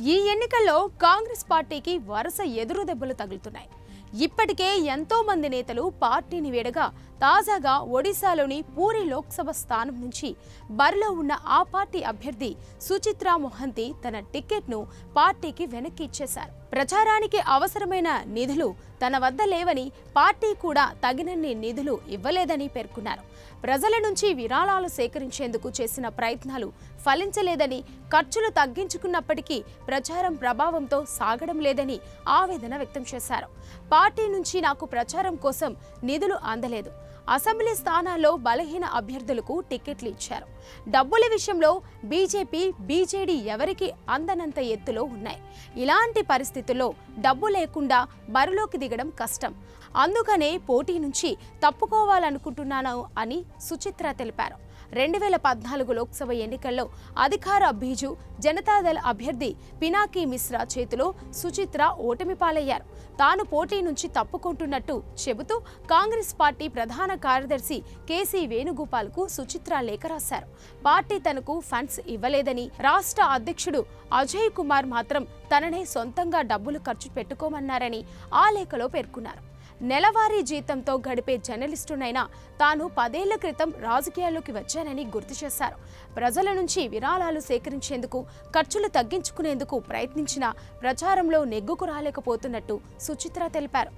ఈ ఎన్నికల్లో కాంగ్రెస్ పార్టీకి వరుస ఎదురు దెబ్బలు తగులుతున్నాయి. ఇప్పటికే ఎంతో మంది నేతలు పార్టీని వేడగా తాజాగా ఒడిశాలోని పూరి లోక్సభ స్థానం నుంచి బరిలో ఉన్న ఆ పార్టీ అభ్యర్థి సుచిత్రా మొహంతి తన టికెట్ను పార్టీకి వెనక్కి ఇచ్చేశారు. ప్రచారానికి అవసరమైన నిధులు తన వద్ద లేవని పార్టీ కూడా తగినన్ని నిధులు ఇవ్వలేదని పేర్కొన్నారు. ప్రజల నుంచి విరాళాలు సేకరించేందుకు చేసిన ప్రయత్నాలు ఫలించలేదని ఖర్చులు తగ్గించుకున్నప్పటికీ ప్రచారం ప్రభావంతో సాగడం లేదని ఆవేదన వ్యక్తం చేశారు. పార్టీ నుంచి నాకు ప్రచారం కోసం నిధులు అందలేదు. అసెంబ్లీ స్థానాల్లో బలహీన అభ్యర్థులకు టికెట్లు ఇచ్చారు. డబ్బుల విషయంలో బీజేపీ బీజేడీ ఎవరికి అందనంత ఎత్తులో ఉన్నాయి. ఇలాంటి పరిస్థితుల్లో డబ్బు లేకుండా బరిలోకి దిగడం కష్టం. అందుకనే పోటీ నుంచి తప్పుకోవాలనుకుంటున్నాను అని సుచిత్ర తెలిపారు. రెండు వేల పద్నాలుగు లోక్సభ ఎన్నికల్లో అధికార బీజు జనతాదళ అభ్యర్థి పినాకీ మిశ్రా చేతిలో సుచిత్ర ఓటమి పాలయ్యారు. తాను పోటీ నుంచి తప్పుకుంటున్నట్టు చెబుతూ కాంగ్రెస్ పార్టీ ప్రధాన కార్యదర్శి కేసీ వేణుగోపాల్కు సుచిత్ర లేఖ రాశారు. పార్టీ తనకు ఫండ్స్ ఇవ్వలేదని రాష్ట్ర అధ్యక్షుడు అజయ్ కుమార్ మాత్రం తననే సొంతంగా డబ్బులు ఖర్చు పెట్టుకోమన్నారని ఆ లేఖలో పేర్కొన్నారు. నెలవారీ జీతంతో గడిపే జర్నలిస్టునైనా తాను పదేళ్ళ క్రితం రాజకీయాల్లోకి వచ్చానని గుర్తు చేశారు. ప్రజల నుంచి విరాళాలు సేకరించేందుకు ఖర్చులు తగ్గించుకునేందుకు ప్రయత్నించినా ప్రచారంలో నెగ్గుకు రాలేకపోతున్నట్టు సుచిత్ర తెలిపారు.